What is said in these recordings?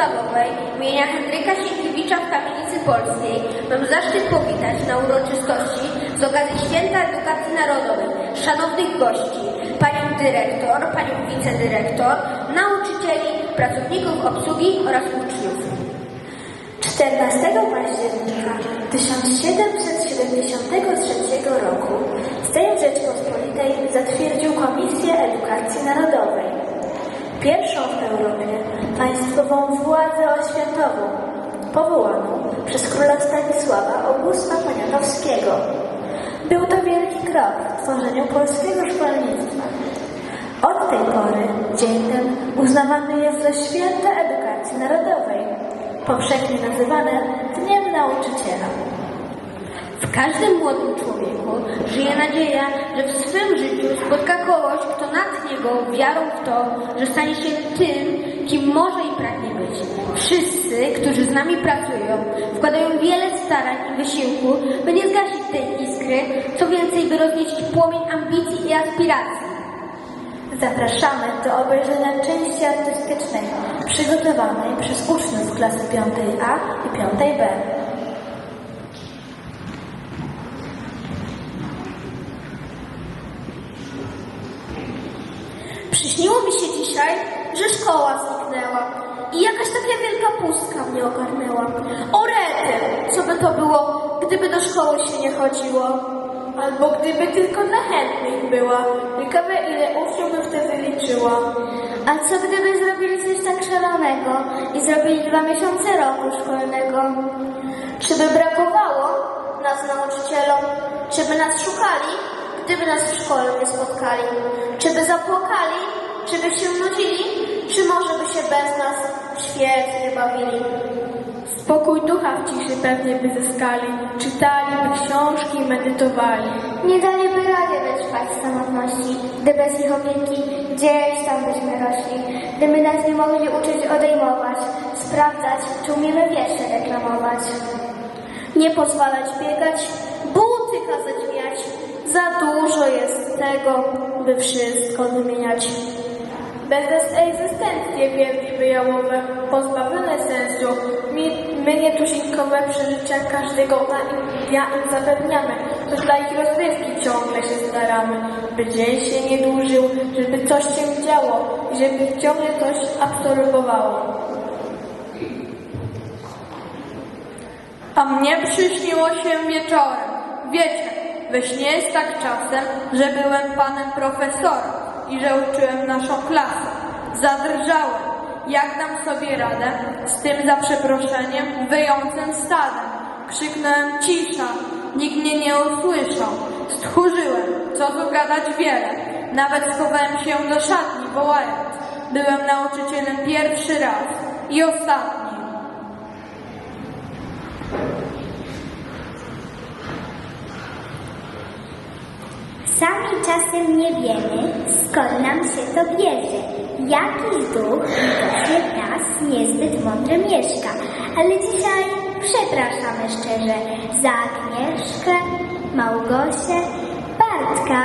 podstawowej imienia Henryka Sienkiewicza w Kamienicy Polskiej mam zaszczyt powitać na uroczystości z okazji Święta Edukacji Narodowej szanownych gości, panią dyrektor, panią wicedyrektor, nauczycieli, pracowników obsługi oraz uczniów. 14 października 1773 roku Sejm Rzeczpospolitej zatwierdził Komisję Edukacji Narodowej, pierwszą w Europie państwową władzę oświatową, powołaną przez króla Stanisława Augusta Poniatowskiego. Był to wielki krok w tworzeniu polskiego szkolnictwa. Od tej pory dzień ten uznawany jest za święto edukacji narodowej, powszechnie nazywane Dniem Nauczyciela. W każdym młodym człowieku żyje nadzieja, że w swym życiu spotka kogoś, kto natchnie go wiarą w to, że stanie się tym, kim może i pragnie być. Wszyscy, którzy z nami pracują, wkładają wiele starań i wysiłku, by nie zgasić tej iskry, co więcej, by rozniecić płomień ambicji i aspiracji. Zapraszamy do obejrzenia części artystycznej przygotowanej przez uczniów klasy 5A i 5B. Przyśniło mi się dzisiaj, że szkoła zniknęła i jakaś taka wielka pustka mnie ogarnęła. O rety, co by to było, gdyby do szkoły się nie chodziło? Albo gdyby tylko dla chętnych była. Ciekawe ile uczniów by wtedy liczyła. A co gdyby zrobili coś tak szalonego i zrobili dwa miesiące roku szkolnego? Czy by brakowało nas nauczycielom? Czy by nas szukali, gdyby nas w szkole nie spotkali? Czy by zapłakali? Czy by się nudzili? Czy może by się bez nas świetnie bawili? Spokój ducha w ciszy pewnie by zyskali, czytali by książki i medytowali. Nie daliby rady wytrwać samotności, gdy bez ich opieki gdzieś tam byśmy rośli, gdyby nas nie mogli uczyć odejmować, sprawdzać, czy umiemy wiersze deklamować. Nie pozwalać biegać, buty kazać miać. Za dużo jest tego, by wszystko wymieniać. Bezegzystencje wiedliby jałowe, pozbawione sensu. My, my nietuzinkowe przeżycia każdego dnia im zapewniamy. To dla ich rozrywki ciągle się staramy, by dzień się nie dłużył, żeby coś się działo i żeby ciągle coś absorbowało. A mnie przyśniło się wieczorem. Wiecie, we śnie jest tak czasem, że byłem panem profesorem i że uczyłem naszą klasę. Zadrżałem, jak dam sobie radę z tym za przeproszeniem wyjącym stadem. Krzyknąłem cisza, nikt mnie nie usłyszał. Stchórzyłem, co tu gadać wiele. Nawet schowałem się do szatni, wołając. Byłem nauczycielem pierwszy raz i ostatni. Sami czasem nie wiemy, skąd nam się to bierze. Jakiś duch widocznie w nas niezbyt mądry mieszka. Ale dzisiaj przepraszamy szczerze za Agnieszkę, Małgosię, Bartka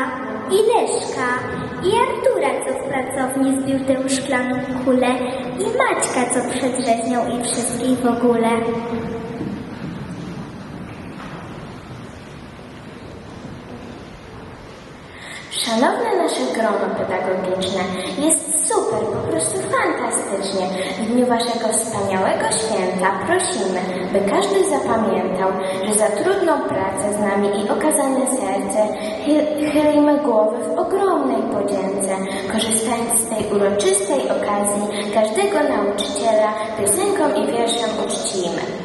i Leszka i Artura, co w pracowni zbił tę szklaną kulę i Maćka, co przedrzeźniał i wszystkich w ogóle. Szanowne nasze grono pedagogiczne, jest super, po prostu fantastycznie. W dniu Waszego wspaniałego święta prosimy, by każdy zapamiętał, że za trudną pracę z nami i okazane serce chy- chylimy głowy w ogromnej podzięce, korzystając z tej uroczystej okazji każdego nauczyciela piosenką i wierszem uczcimy.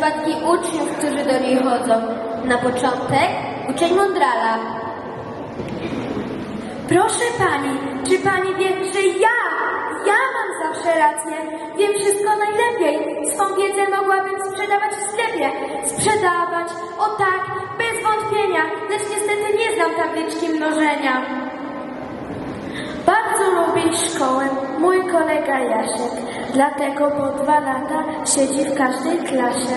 Przypadki uczniów, którzy do niej chodzą. Na początek uczeń mądrala. Proszę pani, czy pani wie, że ja, ja mam zawsze rację. Wiem wszystko najlepiej. Swą wiedzę mogłabym sprzedawać w sklepie. Sprzedawać, o tak, bez wątpienia. Lecz niestety nie znam tabliczki mnożenia. Bardzo lubię szkołę, mój kolega Jasiek. Dlatego po dwa lata siedzi w każdej klasie.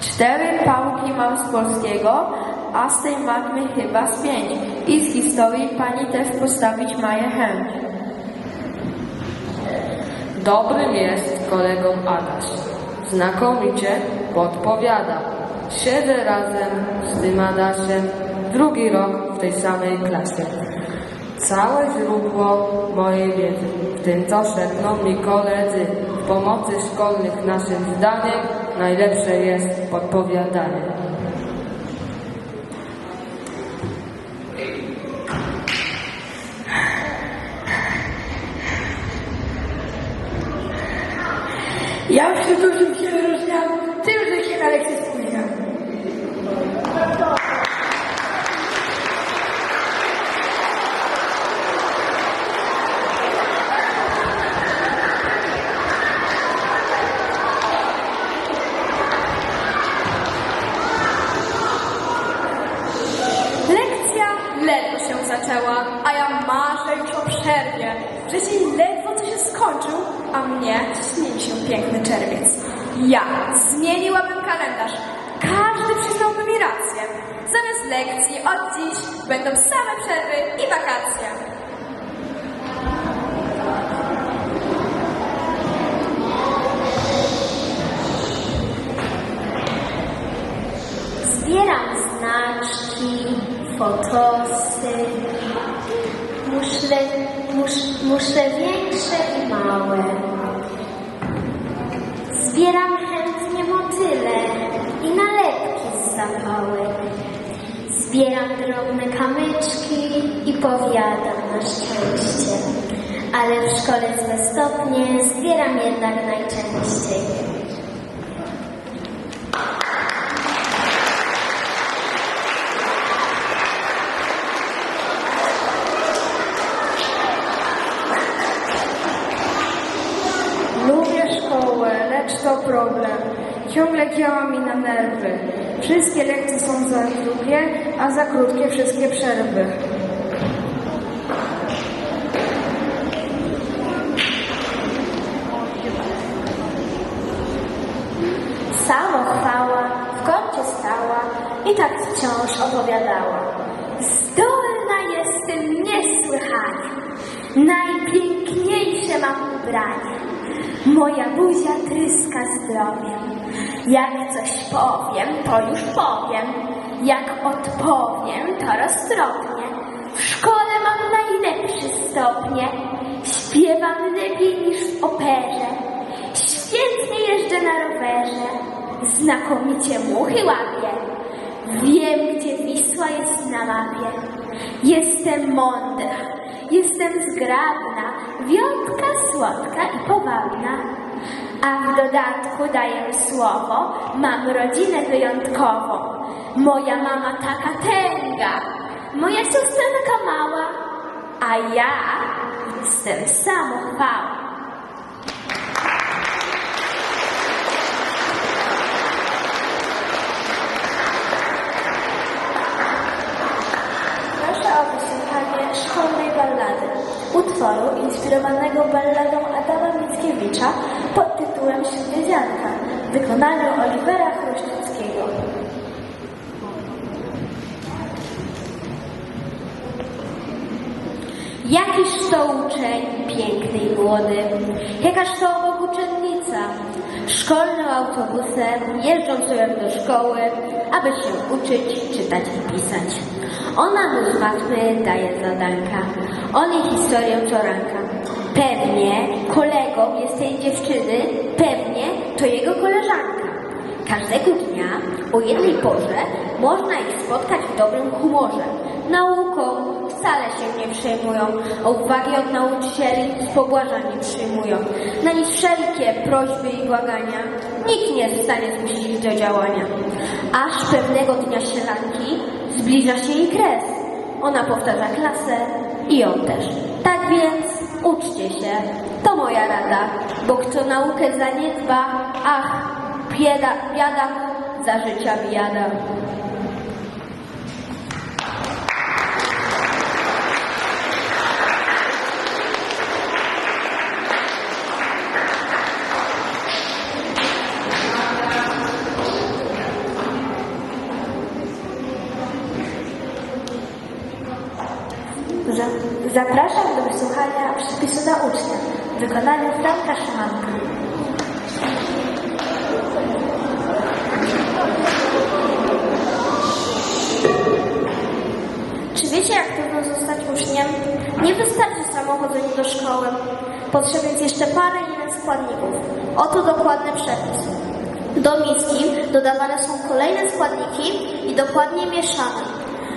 Cztery pałki mam z polskiego, a z tej matmy chyba z pięć. I z historii pani też postawić maje chęć. Dobrym jest kolegą Adaś. Znakomicie podpowiada. Siedzę razem z tym Adasiem drugi rok w tej samej klasie. Całe źródło mojej wiedzy, w tym co szepną mi koledzy, w pomocy szkolnych naszym zdaniem najlepsze jest podpowiadanie. Ja się wyróżniam tym, że się na lekcję spóźniam. Lekcja ledwo się zaczęła, a ja marzę już o przerwie. Wrzesień ledwo co się skończył, a mnie śni się piękny czerwiec. Ja zmieniłabym kalendarz. Każdy przyznałby mi rację. Zamiast lekcji od dziś będą same przerwy i wakacje. Zbieram fotosy, muszle, musz, muszle większe i małe. Zbieram chętnie motyle i nalepki z zapałek. Zbieram drobne kamyczki i powiadam na szczęście. Ale w szkole złe stopnie zbieram jednak najczęściej. Lubię szkołę, lecz to problem. Ciągle działa mi na nerwy. Wszystkie lekcje są za długie, a za krótkie wszystkie przerwy. Samochwała w kącie stała i tak wciąż opowiadała. Zdolna jestem niesłychanie, najpiękniejsze mam ubranie. Moja buzia tryska zdrowiem. Jak coś powiem, to już powiem. Jak odpowiem, to roztropnie. W szkole mam najlepsze stopnie. Śpiewam lepiej niż w operze. Świetnie jeżdżę na rowerze. Znakomicie muchy łapię. Wiem, gdzie Wisła jest na mapie. Jestem mądra, jestem zgrabna, wiątka słodka i powabna. A w dodatku daję słowo, mam rodzinę wyjątkową. Moja mama taka tęga, moja siostra taka mała, a ja jestem samochwała. Utworu inspirowanego balladą Adama Mickiewicza pod tytułem Świedzianka, wykonaną Olivera Chruścickiego. Jakiż to uczeń, piękny i młody, jakaż to obok uczennica. Szkolnym autobusem jeżdżą sobie do szkoły, aby się uczyć, czytać i pisać. Ona mu z matmy daje zadanka, on jej historię co ranka. Pewnie kolegą jest tej dziewczyny, pewnie to jego koleżanka. Każdego dnia o jednej porze można ich spotkać w dobrym humorze, nauką, wcale się nie przejmują, a uwagi od nauczycieli z pobłażaniem przyjmują. Na nic wszelkie prośby i błagania nikt nie jest w stanie zmusić do działania. Aż pewnego dnia sielanki zbliża się jej kres. Ona powtarza klasę i on też. Tak więc uczcie się, to moja rada, bo kto naukę zaniedba, ach, bieda, biada, za życia biada. Za- Zapraszam do wysłuchania przepisu na ucznię w wykonaniu Franka Szymanka. Czy wiecie, jak trudno zostać uczniem? Nie wystarczy samo chodzenie do szkoły. Potrzeba jest jeszcze parę innych składników. Oto dokładny przepis. Do miski dodawane są kolejne składniki i dokładnie mieszane.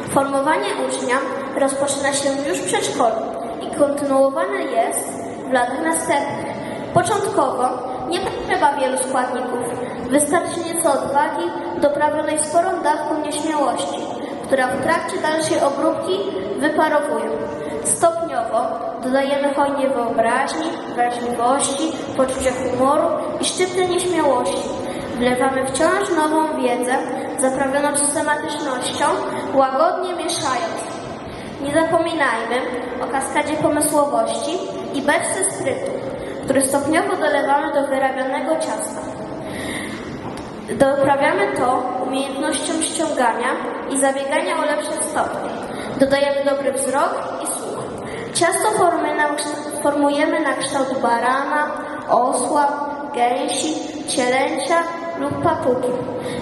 Formowanie ucznia rozpoczyna się już w przedszkolu i kontynuowane jest w latach następnych. Początkowo nie potrzeba wielu składników. Wystarczy nieco odwagi doprawionej sporą dawką nieśmiałości, która w trakcie dalszej obróbki wyparowuje. Stopniowo dodajemy hojnie wyobraźni, wrażliwości, poczucia humoru i szczyptę nieśmiałości. Wlewamy wciąż nową wiedzę, zaprawioną systematycznością, łagodnie mieszając. Nie zapominajmy o kaskadzie pomysłowości i beczce sprytu, który stopniowo dolewamy do wyrabianego ciasta. Doprawiamy to umiejętnością ściągania i zabiegania o lepsze stopnie. Dodajemy dobry wzrok i słuch. Ciasto formujemy na kształt barana, osła, gęsi, cielęcia lub papugi.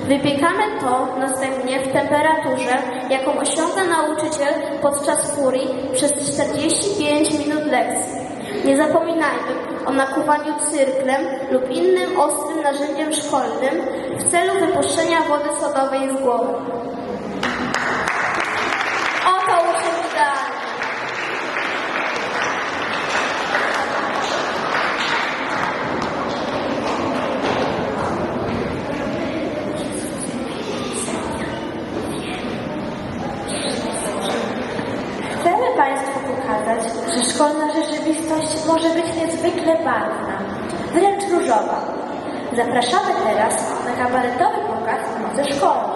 Wypiekamy to następnie w temperaturze, jaką osiąga nauczyciel podczas furii przez 45 minut lekcji. Nie zapominajmy o nakuwaniu cyrklem lub innym ostrym narzędziem szkolnym w celu wypuszczenia wody sodowej z głowy. Oto uczeń idealny. Chcemy Państwu pokazać, że szkolna rzeczywistość może być niezwykle barwna, wręcz różowa. Zapraszamy teraz na kabaretowy pokaz mocy szkolnych.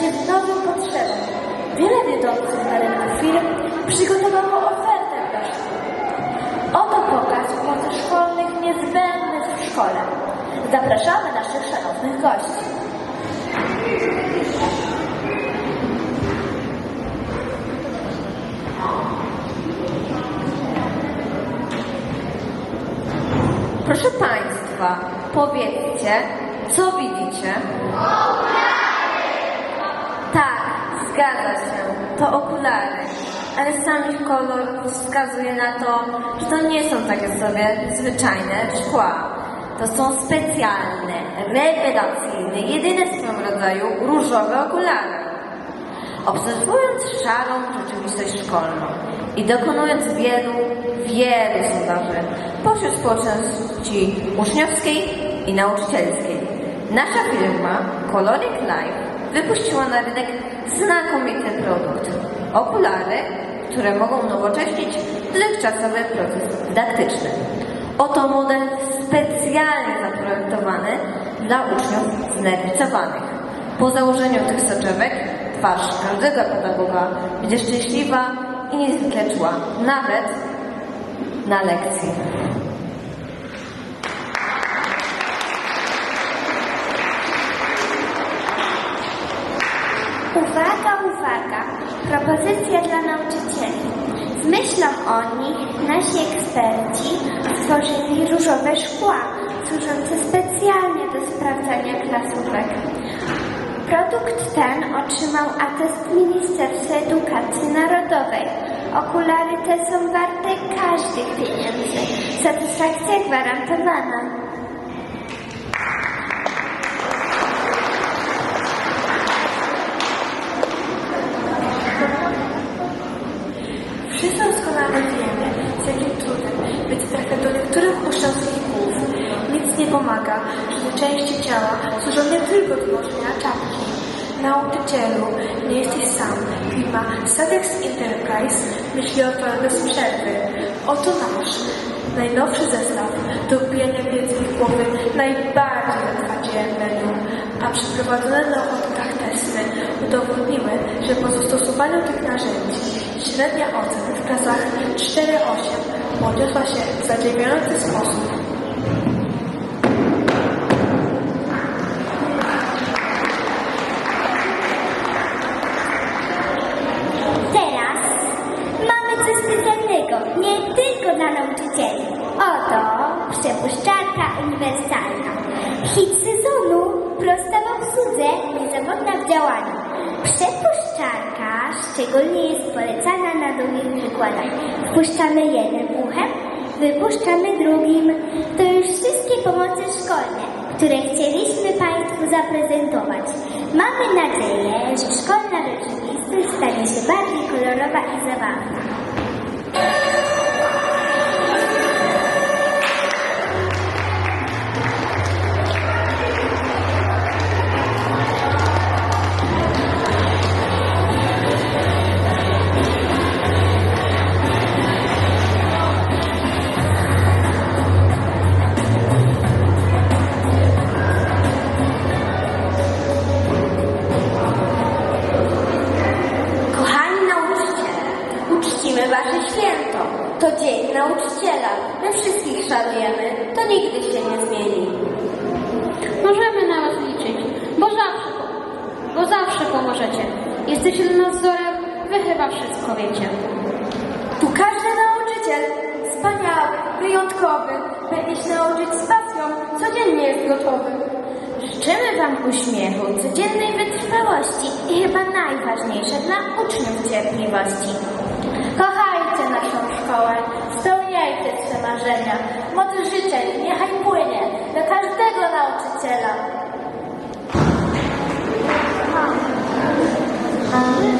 Naprzeciw nowym potrzebom, wiele wiodących na rynku firm przygotowało ofertę szkół. Oto pokaz mocy szkolnych niezbędnych w szkole. Zapraszamy naszych szanownych gości. Proszę Państwa, powiedzcie, co widzicie? Zgadza się, to okulary. Ale sam ich kolor wskazuje na to, że to nie są takie sobie zwyczajne szkła. To są specjalne, rewelacyjne, jedyne w swoim rodzaju różowe okulary. Obserwując szarą rzeczywistość szkolną i dokonując wielu, wielu sondaży pośród społeczności uczniowskiej i nauczycielskiej, nasza firma Coloring Life wypuściła na rynek znakomity produkt. Okulary, które mogą nowocześnić dotychczasowy proces dydaktyczny. Oto model specjalnie zaprojektowany dla uczniów znerwicowanych. Po założeniu tych soczewek twarz każdego pedagoga będzie szczęśliwa i niezwykle czuła, nawet na lekcji. Uwaga, uwaga! Propozycja dla nauczycieli. W myślą o nich nasi eksperci stworzyli różowe szkła, służące specjalnie do sprawdzania klasówek. Produkt ten otrzymał atest Ministerstwa Edukacji Narodowej. Okulary te są warte każdych pieniędzy. Satysfakcja gwarantowana. Wszyscy doskonale wiemy, z jakim trudem być trafia do niektórych uszczęśliwych głów. Nic nie pomaga, że te części ciała służą nie tylko do noszenia czapki. Nauczycielu, nie jesteś sam. Firma Sadex Enterprise myśli o Tobie bez przerwy. Oto nasz najnowszy zestaw do wbijania wiedzy w głowy najbardziej zatrwadzielnego, a przeprowadzone na ochotnikach testy udowodniły, że po zastosowaniu tych narzędzi średnia ocen w klasach 4-8 podniosła się w zadziwiający sposób. Szczególnie jest polecana na długich wykładach. Wpuszczamy jednym uchem, wypuszczamy drugim. To już wszystkie pomoce szkolne, które chcieliśmy Państwu zaprezentować. Mamy nadzieję, że szkolna rzeczywistość stanie się bardziej kolorowa i zabawna. Życzymy Wam uśmiechu, codziennej wytrwałości i chyba najważniejsze dla uczniów cierpliwości. Kochajcie naszą szkołę, spełniajcie swe marzenia. Moc życzeń niechaj płynie do każdego nauczyciela. Amen.